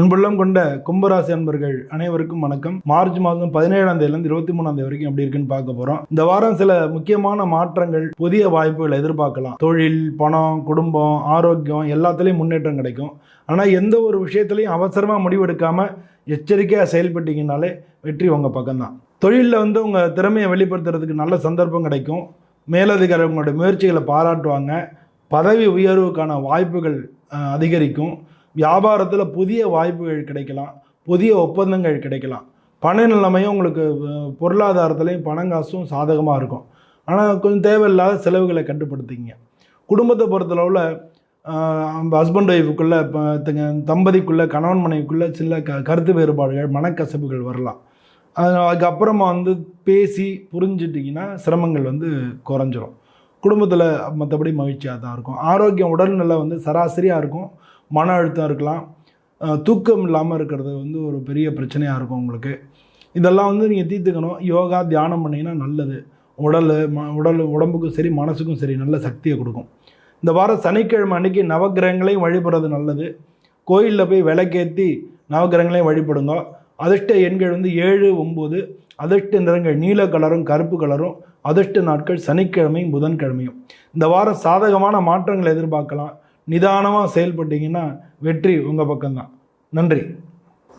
அன்புள்ளம் கொண்ட கும்பராசி அன்பர்கள் அனைவருக்கும் வணக்கம். மார்ச் மாதம் பதினேழாம் தேதியிலிருந்து இருபத்தி மூணாம் தேதி வரைக்கும் எப்படி இருக்குன்னு பார்க்க போறோம். இந்த வாரம் சில முக்கியமான மாற்றங்கள் புதிய வாய்ப்புகளை எதிர்பார்க்கலாம். தொழில் பணம் குடும்பம் ஆரோக்கியம் எல்லாத்துலேயும் முன்னேற்றம் கிடைக்கும். ஆனால் எந்த ஒரு விஷயத்துலையும் அவசரமாக முடிவெடுக்காம எச்சரிக்கையாக செயல்பட்டீங்கனாலே வெற்றி உங்கள் பக்கம்தான். தொழிலில் வந்து உங்கள் திறமையை வெளிப்படுத்துறதுக்கு நல்ல சந்தர்ப்பம் கிடைக்கும். மேலதிகாரி உங்களுடைய முயற்சிகளை பாராட்டுவாங்க. பதவி உயர்வுக்கான வாய்ப்புகள் அதிகரிக்கும். வியாபாரத்தில் புதிய வாய்ப்புகள் கிடைக்கலாம் புதிய ஒப்பந்தங்கள் கிடைக்கலாம். பண நிலைமையும் உங்களுக்கு பொருளாதாரத்துலேயும் பணம் காசும் சாதகமாக இருக்கும். ஆனால் கொஞ்சம் தேவையில்லாத செலவுகளை கட்டுப்படுத்திங்க குடும்பத்தை பொறுத்தளவில் ஹஸ்பண்ட் ஒய்ஃபுக்குள்ளே தம்பதிக்குள்ளே கணவன் மனைவிக்குள்ளே சில க கருத்து வேறுபாடுகள் மனக்கசப்புகள் வரலாம். அதுக்கப்புறமா வந்து பேசி புரிஞ்சிட்டிங்கன்னா சிரமங்கள் வந்து குறைஞ்சிரும். குடும்பத்தில் மற்றபடி மகிழ்ச்சியாக தான் இருக்கும். ஆரோக்கியம் உடல்நிலை வந்து சராசரியாக இருக்கும். மன அழுத்தம் இருக்கலாம். தூக்கம் இல்லாமல் இருக்கிறது வந்து ஒரு பெரிய பிரச்சனையாக இருக்கும் உங்களுக்கு. இதெல்லாம் வந்து நீங்கள் தீர்த்துக்கணும். யோகா தியானம் பண்ணிங்கன்னா நல்லது. உடல் ம உடல் உடம்புக்கும் சரி மனசுக்கும் சரி நல்ல சக்தியை கொடுக்கும். இந்த வாரம் சனிக்கிழமை அன்னைக்கு நவக்கிரகங்களையும் வழிபடுறது நல்லது. கோயிலில் போய் விளக்கேற்றி நவக்கிரகங்களையும் வழிபடுங்க. அதிர்ஷ்ட எண்கள் வந்து ஏழு ஒம்பது அதிர்ஷ்ட நிறங்கள் நீல கலரும் கருப்பு கலரும். அதிர்ஷ்ட நாட்கள் சனிக்கிழமையும் புதன்கிழமையும். இந்த வாரம் சாதகமான மாற்றங்களை எதிர்பார்க்கலாம். நிதானமாக செயல்பட்டீங்கன்னா வெற்றி உங்கள் பக்கம்தான். நன்றி.